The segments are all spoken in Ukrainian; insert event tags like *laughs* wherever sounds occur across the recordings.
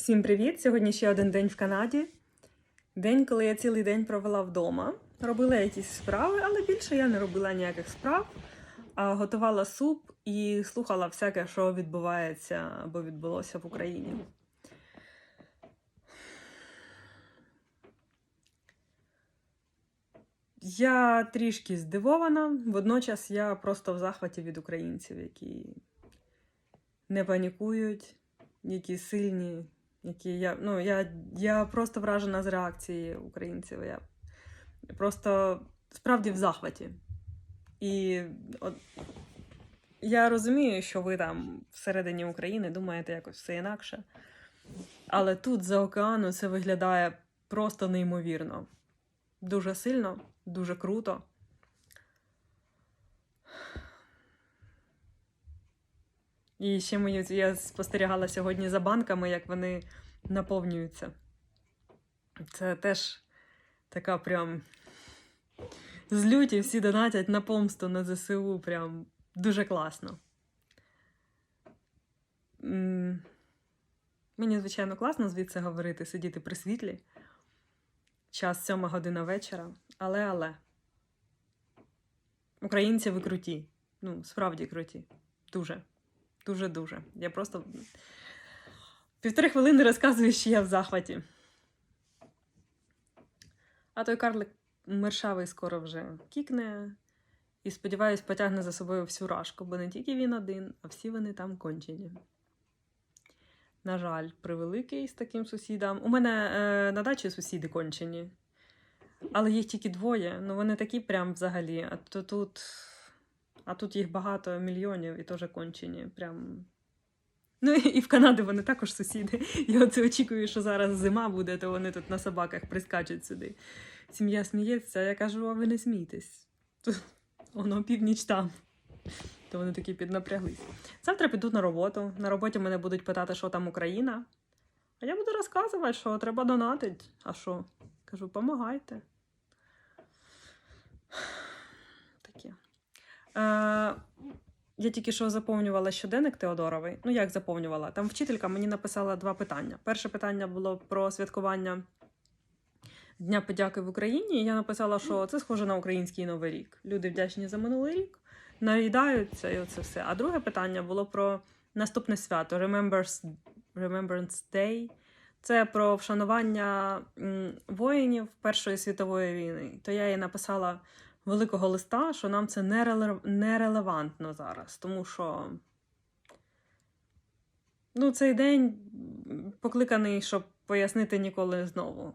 Всім привіт! Сьогодні ще один день в Канаді. День, коли я цілий день провела вдома. Робила якісь справи, але більше я не робила ніяких справ, а готувала суп і слухала всяке, що відбувається або відбулося в Україні. Я трішки здивована, водночас я просто в захваті від українців, які не панікують, які сильні, які я. Ну, я, я просто вражена з реакції українців. Я просто справді в захваті. І от, я розумію, що ви там всередині України думаєте якось все інакше. Але тут за океану це виглядає просто неймовірно. Дуже сильно, дуже круто. І ще мої, я спостерігала сьогодні за банками, як вони наповнюються. Це теж така прям злюті, всі донатять на помсту на ЗСУ. Прям дуже класно. Мені, звичайно, класно звідси говорити, сидіти при світлі. Час сьома година вечора. Але але. Українці ви круті. Ну, справді круті. Дуже. Дуже-дуже. Я просто півтори хвилини розказую, що я в захваті. А той карлик мершавий скоро вже кікне. І, сподіваюсь, потягне за собою всю рашку, бо не тільки він один, а всі вони там кончені. На жаль, превеликий з таким сусідом. У мене е, на дачі сусіди кончені. Але їх тільки двоє. Ну вони такі прям взагалі. А то тут. А тут їх багато мільйонів і теж кончені. Прям. Ну і в Канаді вони також сусіди. Я оце очікую, що зараз зима буде, то вони тут на собаках прискачуть сюди. Сім'я сміється, я кажу, а ви не смійтесь. Тут *laughs* воно північ там. То вони такі піднапряглись. Завтра піду на роботу. На роботі мене будуть питати, що там Україна. А я буду розказувати, що треба донатити. А що? Кажу, помагайте. Таке. Е, я тільки що заповнювала щоденник Теодоровий. Ну, як заповнювала? Там вчителька мені написала два питання. Перше питання було про святкування Дня подяки в Україні. І я написала, що це схоже на український новий рік. Люди вдячні за минулий рік, наїдаються і оце все. А друге питання було про наступне свято Remembrance, Remembrance Day. Це про вшанування воїнів Першої світової війни. То я їй написала великого листа, що нам це нерелевантно зараз, тому що ну, цей день покликаний, щоб пояснити ніколи знову.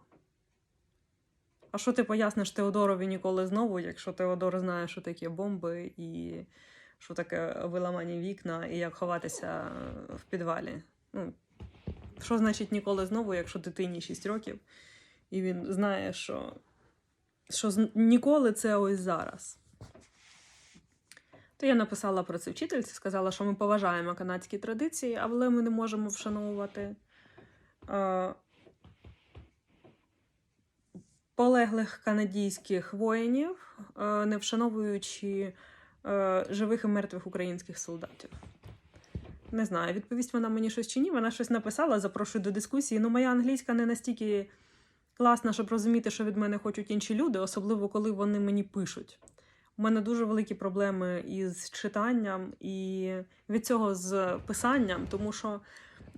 А що ти поясниш Теодорові ніколи знову, якщо Теодор знає, що таке бомби і що таке виламані вікна, і як ховатися в підвалі? Ну, що значить ніколи знову, якщо дитині 6 років, і він знає, що, що ніколи це ось зараз. То я написала про це вчительці, сказала, що ми поважаємо канадські традиції, але ми не можемо вшановувати е, полеглих канадійських воїнів, е, не вшановуючи е, живих і мертвих українських солдатів. Не знаю, відповість вона мені щось чи ні. Вона щось написала, запрошую до дискусії. Ну, моя англійська не настільки класна, щоб розуміти, що від мене хочуть інші люди, особливо коли вони мені пишуть. У мене дуже великі проблеми із читанням і від цього з писанням, тому що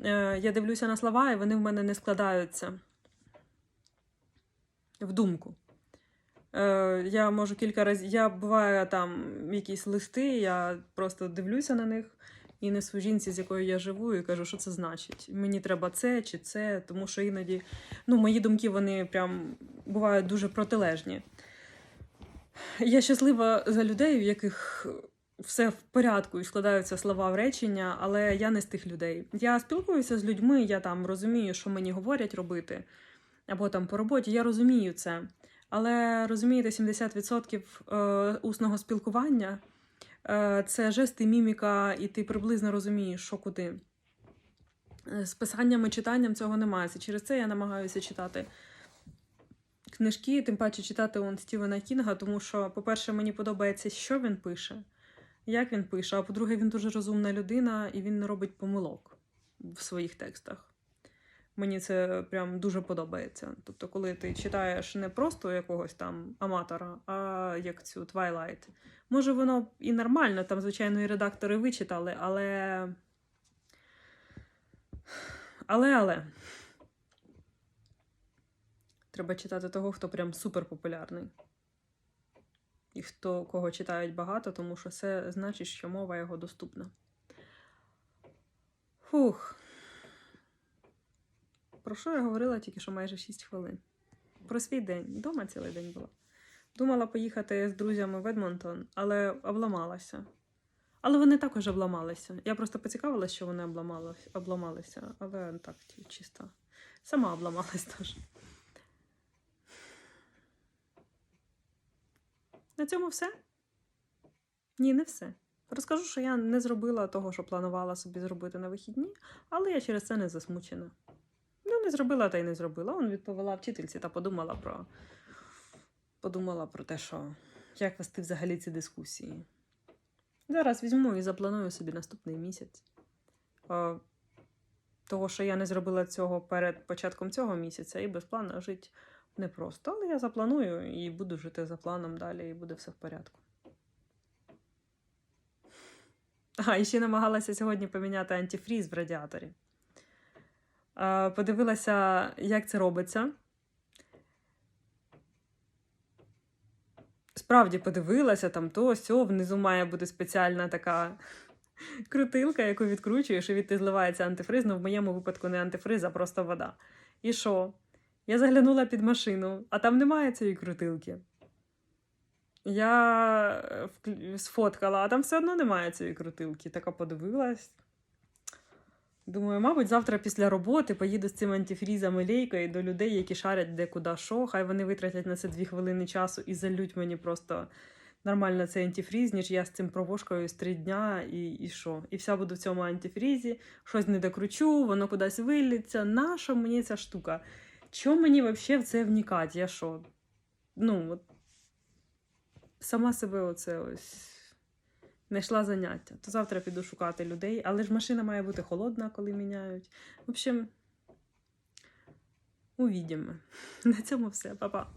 е, я дивлюся на слова, і вони в мене не складаються в думку. Е, я можу кілька разів. Я буває там якісь листи, я просто дивлюся на них і несу жінці, з якою я живу, і кажу, що це значить. Мені треба це чи це, тому що іноді ну, мої думки вони прям бувають дуже протилежні. Я щаслива за людей, в яких все в порядку і складаються слова в речення, але я не з тих людей. Я спілкуюся з людьми, я там розумію, що мені говорять робити, або там по роботі, я розумію це. Але розумієте, 70% е, усного спілкування це жести, міміка, і ти приблизно розумієш, що куди. Е, З писанням і читанням цього немає. Через це я намагаюся читати книжки, тим паче читати он Стівена Кінга, тому що, по-перше, мені подобається, що він пише, як він пише. А по-друге, він дуже розумна людина і він не робить помилок в своїх текстах. Мені це прям дуже подобається. Тобто, коли ти читаєш не просто якогось там аматора, а як цю Twilight. Може, воно і нормально, там, звичайно, і редактори вичитали, але. Але, але. Треба читати того, хто прям супер популярний. І хто кого читають багато, тому що це значить, що мова його доступна. Фух. Про що я говорила тільки що майже 6 хвилин? Про свій день. Дома цілий день була. Думала поїхати з друзями в Едмонтон, але обламалася. Але вони також обламалися. Я просто поцікавилася, що вони обламалися, обламалися, але так, чисто. Сама обламалась *laughs* теж. На цьому все? Ні, не все. Розкажу, що я не зробила того, що планувала собі зробити на вихідні, але я через це не засмучена. Ну, не зробила та й не зробила. Он відповіла вчительці та подумала про, подумала про те, що як вести взагалі ці дискусії. Зараз візьму і запланую собі наступний місяць. Того, що я не зробила цього перед початком цього місяця, і без плану жити непросто. Але я запланую і буду жити за планом далі, і буде все в порядку. А, і ще намагалася сьогодні поміняти антифріз в радіаторі. Подивилася, як це робиться. Справді подивилася, там то, сьо, внизу має бути спеціальна така крутилка, яку відкручуєш, і від зливається антифриз. Ну, в моєму випадку не антифриз, а просто вода. І що? Я заглянула під машину, а там немає цієї крутилки. Я е, сфоткала, а там все одно немає цієї крутилки. Така подивилась. Думаю, мабуть, завтра після роботи поїду з цим антифрізом і лейкою до людей, які шарять де куди що. Хай вони витратять на це дві хвилини часу і залють мені просто нормально цей антифріз, ніж я з цим провошкою з три дня і, і що. І вся буду в цьому антифрізі, щось не докручу, воно кудись виліться. Наша мені ця штука? Чому мені взагалі в це вникати? Я що? Ну, от сама себе оце ось знайшла заняття. То завтра піду шукати людей, але ж машина має бути холодна, коли міняють. В общем, увідімо. На цьому все, Па-па.